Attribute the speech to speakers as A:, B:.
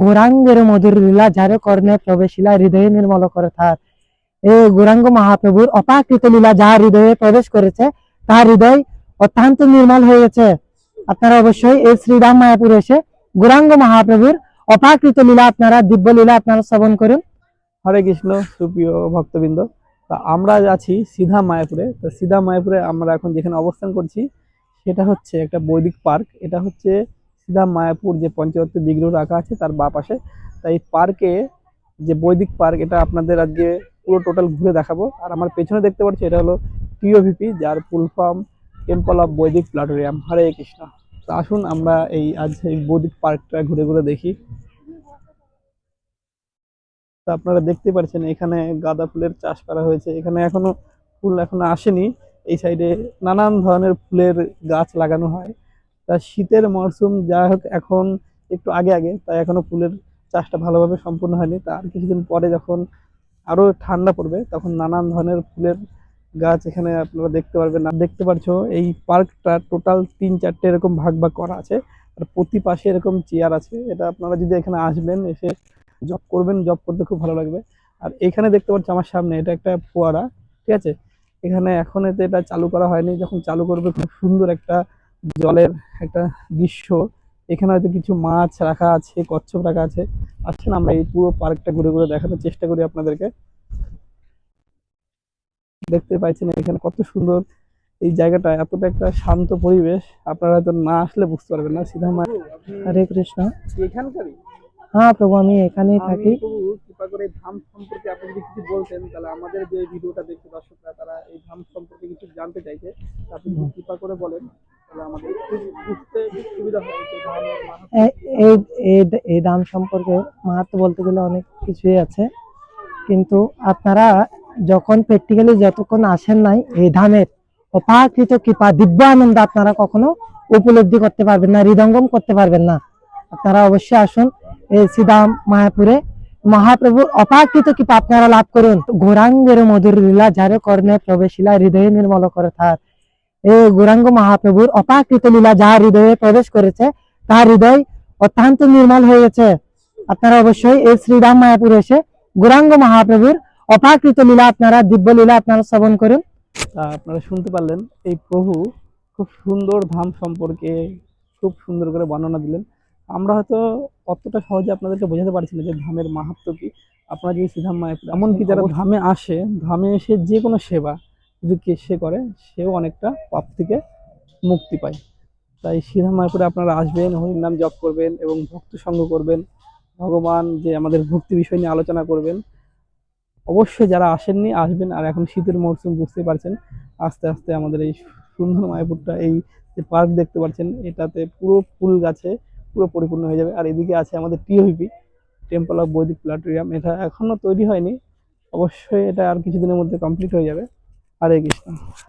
A: গৌরাঙ্গের মধুর লীলা যারে কর্ণে প্রবেশিলা হৃদয়ে নির্মল করে তার এই গৌরাঙ্গ মহাপ্রভুর অপাকৃত লীলা যা হৃদয়ে প্রবেশ করেছে তার হৃদয় অত্যন্ত নির্মল হয়েছে আপনারা অবশ্যই এই শ্রীরাম মায়াপুর এসে গৌরাঙ্গ মহাপ্রভুর অপাকৃত লীলা আপনারা দিব্য লীলা আপনারা শ্রবণ করুন
B: হরে কৃষ্ণ সুপ্রিয় ভক্তবৃন্দ তা আমরা আছি সিধা মায়াপুরে তো সিধা মায়াপুরে আমরা এখন যেখানে অবস্থান করছি, সেটা হচ্ছে একটা বৈদিক পার্ক। এটা হচ্ছে সিধা মায়াপুর যে পঞ্চরত্ন বিগ্রহ রাখা আছে তার বা পাশে। তাই পার্কে যে বৈদিক পার্ক এটা আপনাদের আজকে পুরো টোটাল ঘুরে দেখাবো। আর আমার পেছনে দেখতে পাচ্ছি এটা হলো টিওভিপি যার ফুল ফর্ম টেম্পল অফ বৈদিক প্লাটোরিয়াম হরে কৃষ্ণ। তো আসুন আমরা এই আজ এই বৈদিক পার্কটা ঘুরে ঘুরে দেখি। তা আপনারা দেখতে পাচ্ছেন এখানে গাঁদা ফুলের চাষ করা হয়েছে। এখানে এখনও ফুল এখনও আসেনি। এই সাইডে নানান ধরনের ফুলের গাছ লাগানো হয়। তা শীতের মরশুম যা হোক এখন একটু আগে আগে, তাই এখনও ফুলের চাষটা ভালোভাবে সম্পূর্ণ হয়নি। তার কিছুদিন পরে যখন আরও ঠান্ডা পড়বে, তখন নানান ধরনের ফুলের গাছ এখানে আপনারা দেখতে পারবেন। আর দেখতে পাচ্ছো এই পার্কটা টোটাল তিন চারটে এরকম ভাগ ভাগ করা আছে। আর প্রতি পাশে এরকম চেয়ার আছে। এটা আপনারা যদি এখানে আসবেন, এসে জব করবেন, জব করতে খুব ভালো লাগবে। আর এখানে দেখতে পাচ্ছি আমার সামনে, এটা একটা ফোয়ারা, ঠিক আছে? এখানে এখন এতে এটা চালু করা হয়নি। যখন চালু করবে, খুব সুন্দর একটা জলের একটা দৃশ্য। এখানে হয়তো কিছু মাছ রাখা আছে কচ্ছপ রাখা আছে। আসছেন আমরা এই পুরো পার্কটা ঘুরে ঘুরে দেখানোর চেষ্টা করি আপনাদেরকে। দেখতে পাচ্ছেন এখানে কত সুন্দর এই জায়গাটা এতটা একটা শান্ত পরিবেশ। আপনারা হয়তো না আসলে বুঝতে পারবেন না সিধা মা
A: হরে কৃষ্ণ।
B: এখানকারই?
A: হ্যাঁ প্রভু আমি এখানেই থাকি।
B: কৃপা করে ধাম সম্পর্কে আপনি যদি কিছু বলতেন তাহলে আমাদের যে ভিডিওটা দেখছে দর্শকরা তারা এই ধাম সম্পর্কে কিছু জানতে চাইছে। আপনি কৃপা করে বলেন।
A: এই সম্পর্কে মাহাত্ম বলতে গেলে অনেক কিছুই আছে। কিন্তু আপনারা যখন প্র্যাকটিক্যালি যতক্ষণ আসেন নাই এই ধামের অপাকৃত কৃপা, দিব্য আনন্দ আপনারা কখনো উপলব্ধি করতে পারবেন না হৃদঙ্গম করতে পারবেন না। আপনারা অবশ্যই আসুন এই শ্রীদাম মায়াপুরে মহাপ্রভুর অপাকৃত কৃপা আপনারা লাভ করুন। গৌরাঙ্গের মধুর লীলা, যারে কর্ণে প্রবেশিলা, হৃদয়ে নির্মল করে তার এই গৌরাঙ্গ মহাপ্রভুর অপাকৃত লীলা যা হৃদয়ে প্রবেশ করেছে তার হৃদয় অত্যন্ত নির্মল হয়েছে। আপনারা অবশ্যই এই শ্রীরাম মায়াপুর এসে গৌরাঙ্গ মহাপ্রভুর অপাকৃত লীলা আপনারা দিব্য লীলা আপনারা শ্রবণ করুন।
B: আপনারা শুনতে পারলেন এই প্রভু খুব সুন্দর ধাম সম্পর্কে খুব সুন্দর করে বর্ণনা দিলেন। আমরা হয়তো অতটা সহজে আপনাদেরকে বোঝাতে পারছি না যে ধামের মাহাত্ম কি। আপনারা যদি শ্রীধাম মায়াপুর এমনকি যারা ধামে আসে ধামে এসে যে কোনো সেবা যদি সে করে, সেও অনেকটা পাপ থেকে মুক্তি পায়। তাই শ্রীধাম মায়াপুরে আপনারা আসবেন হরির নাম জপ করবেন এবং ভক্ত সঙ্গ করবেন। ভগবান যে আমাদের ভক্তি বিষয় নিয়ে আলোচনা করবেন। অবশ্যই যারা আসেননি, আসবেন। আর এখন শীতের মরশুম বুঝতে পারছেন। আস্তে আস্তে আমাদের এই সুন্দর মায়াপুরটা, এই যে পার্ক দেখতে পাচ্ছেন, এটাতে পুরো ফুল গাছে পুরো পরিপূর্ণ হয়ে যাবে। আর এদিকে আছে আমাদের টিওভিপি টেম্পল অফ বৈদিক প্লাটোরিয়াম এটা এখনও তৈরি হয়নি। অবশ্যই এটা আর কিছুদিনের মধ্যে কমপ্লিট হয়ে যাবে। হরে কৃষ্ণ